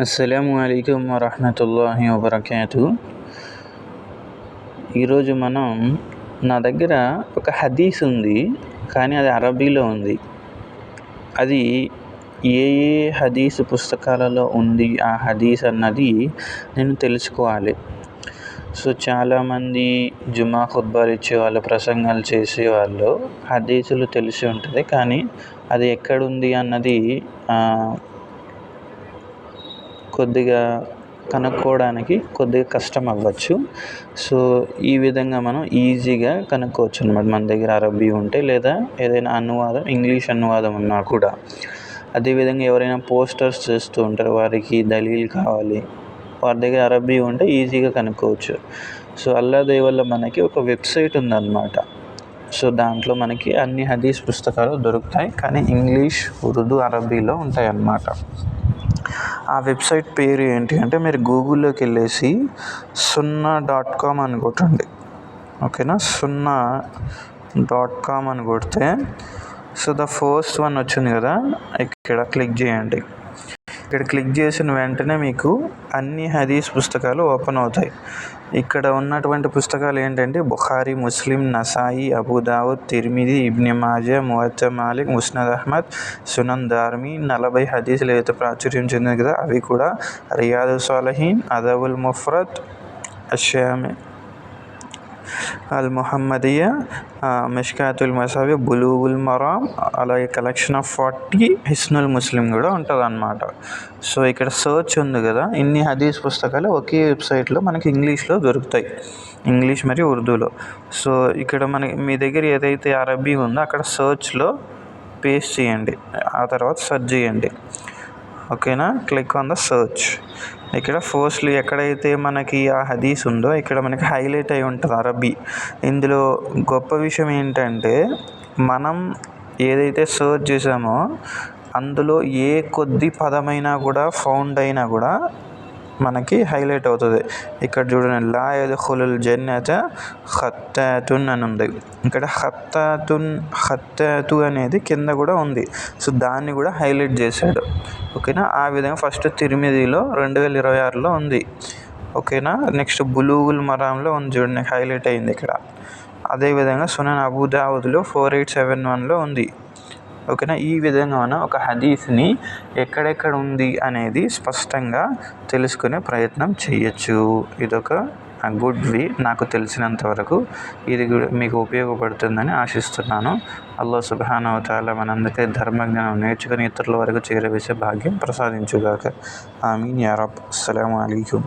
అస్సలం అయికం వరహమతుల్లాహి వబర్కాతు. ఈరోజు మనం నా దగ్గర ఒక హదీస్ ఉంది కానీ అది అరబీలో ఉంది. అది ఏ ఏ హదీస్ పుస్తకాలలో ఉంది ఆ హదీస్ అన్నది నేను తెలుసుకోవాలి. సో చాలామంది జుమా ఖుద్బాలు ఇచ్చేవాళ్ళు ప్రసంగాలు చేసేవాళ్ళు హదీసులు తెలిసి ఉంటుంది కానీ అది ఎక్కడుంది అన్నది కొద్దిగా కనుక్కోవడానికి కొద్దిగా కష్టం అవ్వచ్చు సో ఈ విధంగా మనం ఈజీగా కనుక్కోవచ్చు అనమాట మన దగ్గర అరబీ ఉంటే లేదా ఏదైనా అనువాదం ఇంగ్లీష్ అనువాదం ఉన్నా కూడా. అదేవిధంగా ఎవరైనా పోస్టర్స్ చేస్తూ ఉంటారు వారికి దలీల్ కావాలి వారి దగ్గర అరబీ ఉంటే ఈజీగా కనుక్కోవచ్చు. సో అల్లా వల్ల మనకి ఒక వెబ్సైట్ ఉందన్నమాట. సో దాంట్లో మనకి అన్ని హదీస్ పుస్తకాలు దొరుకుతాయి కానీ ఇంగ్లీష్ ఉర్దూ అరబీలో ఉంటాయి అన్నమాట ఆ వెబ్సైట్ పేరు ఏంటి అంటే మీరు గూగుల్లోకి వెళ్ళేసి సున్నా డాట్ కామ్ అని కొట్టండి. ఓకేనా? సున్నా డాట్ కామ్ అని కొడితే సో ద ఫస్ట్ వన్ వచ్చింది కదా ఇక్కడ క్లిక్ చేయండి. ఇక్కడ క్లిక్ చేసిన వెంటనే మీకు అన్ని హదీస్ పుస్తకాలు ఓపెన్ అవుతాయి. ఇక్కడ ఉన్నటువంటి పుస్తకాలు ఏంటంటే బుఖారీ ముస్లిం నసాయి అబుదావుద్ తిర్మిది ఇబ్ని మాజా మువచ్చ మాలిక్ ముస్నద్ అహ్మద్ సునన్ దార్మి నలభై హదీసులు ఏదైతే ప్రాచుర్యం చెందింది కదా అవి కూడా రియాదు సాలహీన్ అదవుల్ ముఫ్రత్ అషామి అల్ ముహమ్మదియా మిష్కాతుల్ మసావి బులూగుల్ మరామ్ అలాగే కలెక్షన్ ఆఫ్ ఫార్టీ హిస్నుల్ ముస్లిం కూడా ఉంటుంది అనమాట సో ఇక్కడ సర్చ్ ఉంది కదా ఇన్ని హదీస్ పుస్తకాలు ఒకే వెబ్సైట్లో మనకి ఇంగ్లీష్లో దొరుకుతాయి. ఇంగ్లీష్ మరియు ఉర్దూలో. సో ఇక్కడ మనకి మీ దగ్గర ఏదైతే అరబీ ఉందో అక్కడ సర్చ్లో పేస్ట్ చేయండి. ఆ తర్వాత సెర్చ్ చేయండి. ఓకేనా? Click on the search. ఇక్కడ ఫోర్స్లీ ఎక్కడైతే మనకి ఆ హదీస్ ఉందో ఇక్కడ మనకి హైలైట్ అయి ఉంటుంది అరబీ. ఇందులో గొప్ప విషయం ఏంటంటే మనం ఏదైతే సర్చ్ చేసామో అందులో ఏ కొద్ది పదమైనా కూడా ఫౌండ్ అయినా కూడా మనకి హైలైట్ అవుతుంది. ఇక్కడ చూడండి లా యద్ఖులుల్ జన్నత ఖత్తాతున్ అని ఉంది. ఇక్కడ ఖత్తాతున్ ఖత్తాతు అనేది కింద కూడా ఉంది. సో దాన్ని కూడా హైలైట్ చేశాడు. ఓకేనా? ఆ విధంగా ఫస్ట్ తిరుమిదిలో రెండు వేల ఇరవై ఆరులో ఉంది. ఓకేనా? నెక్స్ట్ బులూగుల్ మరాంలో ఉంది చూడండి హైలైట్ అయింది ఇక్కడ. అదేవిధంగా సునన్ అబూదావుద్లో ఫోర్ ఎయిట్ సెవెన్ వన్లో ఉంది. ఓకేనా? ఈ విధంగా మనం ఒక హదీస్ని ఎక్కడెక్కడ ఉంది అనేది స్పష్టంగా తెలుసుకునే ప్రయత్నం చేయొచ్చు. ఇదొక గుడ్ వే నాకు తెలిసినంత వరకు ఇది కూడా మీకు ఉపయోగపడుతుందని ఆశిస్తున్నాను. అల్లా సుబానవతాల మనందరికీ ధర్మజ్ఞానం నేర్చుకుని ఇతరుల వరకు చేరవేసే భాగ్యం ప్రసాదించుగాక. ఆమీన్ యారబ్ అస్సలం అయికం